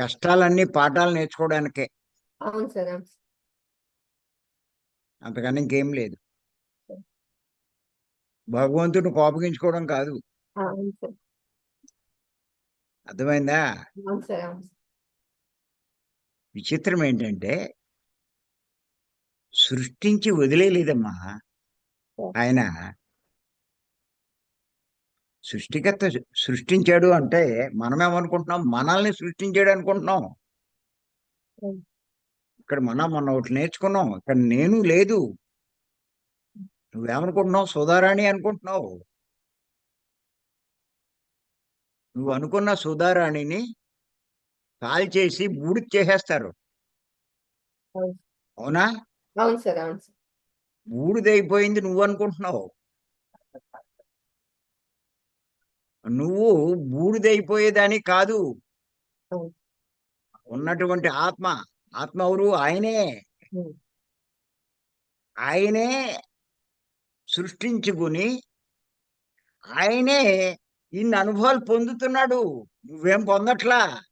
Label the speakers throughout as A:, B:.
A: కష్టాలన్నీ పాఠాలు నేర్చుకోవడానికే.
B: అవును సార్.
A: అంతకన్నా ఇంకేం లేదు. భగవంతుడు కోపగించుకోవడం కాదు. అర్థమైందా. విచిత్రం ఏంటంటే సృష్టించి వదిలేలేదమ్మా ఆయన సృష్టికర్త సృష్టించాడు అంటే మనమేమనుకుంటున్నాం? మనల్ని సృష్టించాడు అనుకుంటున్నాం. ఇక్కడ మనం మొన్న ఒకటి నేర్చుకున్నాం. ఇక్కడ నేను లేదు. నువ్వేమనుకుంటున్నావు? సుధారాణి అనుకుంటున్నావు. నువ్వు అనుకున్న సుధారాణిని కాల్ చేసి బూడిద చేసేస్తారు
B: అవును.
A: బూడిదైపోయింది నువ్వు అనుకుంటున్నావు నువ్వు బూడిదైపోయేదాని కాదు. ఉన్నటువంటి ఆత్మ ఆత్మ ఎవరు? ఆయనే. ఆయనే సృష్టించుకుని ఆయనే ఇన్ని అనుభవాలు పొందుతున్నాడు. నువ్వేం పొందట్లా?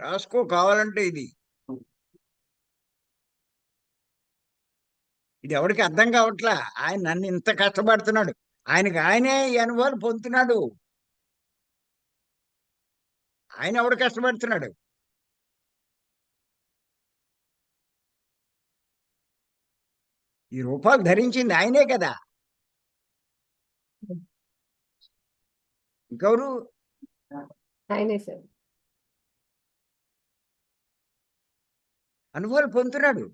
A: రాసుకో కావాలంటే ఇది. ఇది ఎవరికి అర్థం కావట్లా? ఆయన నన్ను ఇంత కష్టపడుతున్నాడు. ఆయనకి ఆయనే ఈ అనుభవాలు పొందుతున్నాడు. ఆయన ఎవడు కష్టపడుతున్నాడు? ఈ రూపాలు ధరించింది ఆయనే కదా. ఇంకెవరు?
B: ఆయనే సార్.
A: అనుభవాలు పొందుతున్నాడు.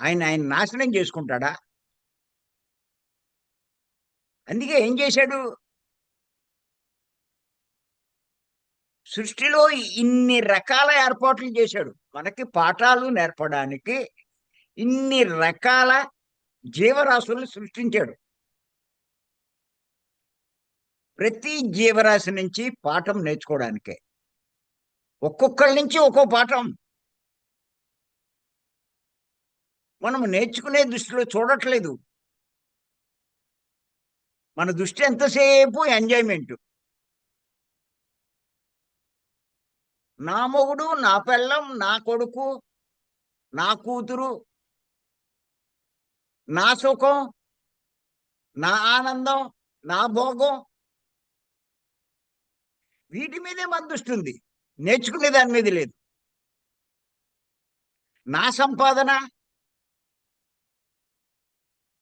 A: ఆయన ఆయన నాశనం చేసుకుంటాడా? అందుకే ఏం చేశాడు? సృష్టిలో ఇన్ని రకాల ఏర్పాట్లు చేశాడు. మనకి పాఠాలు నేర్పడానికి ఇన్ని రకాల జీవరాశులను సృష్టించాడు. ప్రతి జీవరాశి నుంచి పాఠం నేర్చుకోవడానికే. ఒక్కొక్కరి నుంచి ఒక్కో పాఠం. మనం నేర్చుకునే దృష్టిలో చూడట్లేదు. మన దృష్టి ఎంతసేపు ఎంజాయ్మెంట్? నా మొగుడు నా పెళ్ళం నా కొడుకు నా కూతురు నా సుఖం నా ఆనందం నా భోగం. వీటి మీదే మన దృష్టి ఉంది. నేర్చుకునే దాని మీద లేదు. నా సంపాదన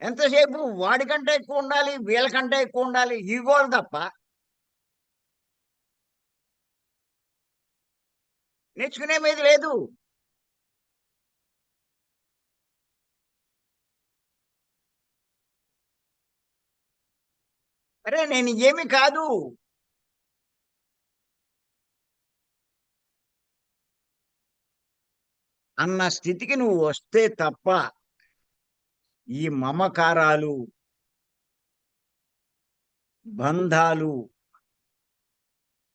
A: ఎంతసేపు వాడికంటే ఎక్కువ ఉండాలి వీళ్ళకంటే ఎక్కువ ఉండాలి ఈగోలు తప్ప నేర్చుకునే మీద లేదు. అరే నేను ఏమి కాదు. అన్న స్థితికి నువ్వు వస్తే తప్ప ఈ మమకారాలు బంధాలు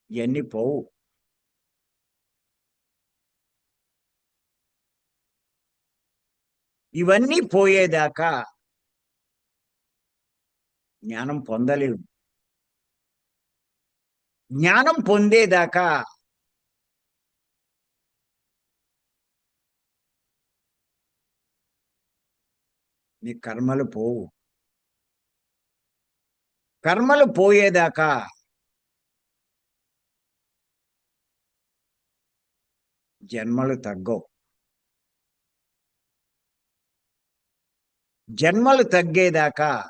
A: ఇవన్నీ పోవు. ఇవన్నీ పోయేదాకా జ్ఞానం పొందలేవు జ్ఞానం పొందేదాకా నీ కర్మలు పోవు. కర్మలు పోయేదాకా జన్మలు తగ్గవు. జన్మలు తగ్గేదాకా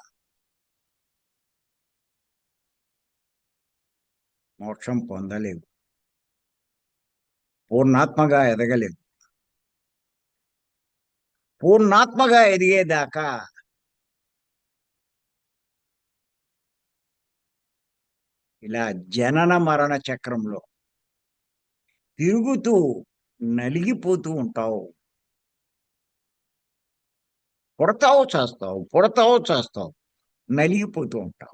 A: మోక్షం పొందలేవు. పూర్ణాత్మగా ఎదగలేవు. పూర్ణాత్మగా ఎదిగేదాకా ఇలా జనన మరణ చక్రంలో తిరుగుతూ నలిగిపోతూ ఉంటావు. పుడతావు చేస్తావు పుడతావు చేస్తావు నలిగిపోతూ ఉంటావు.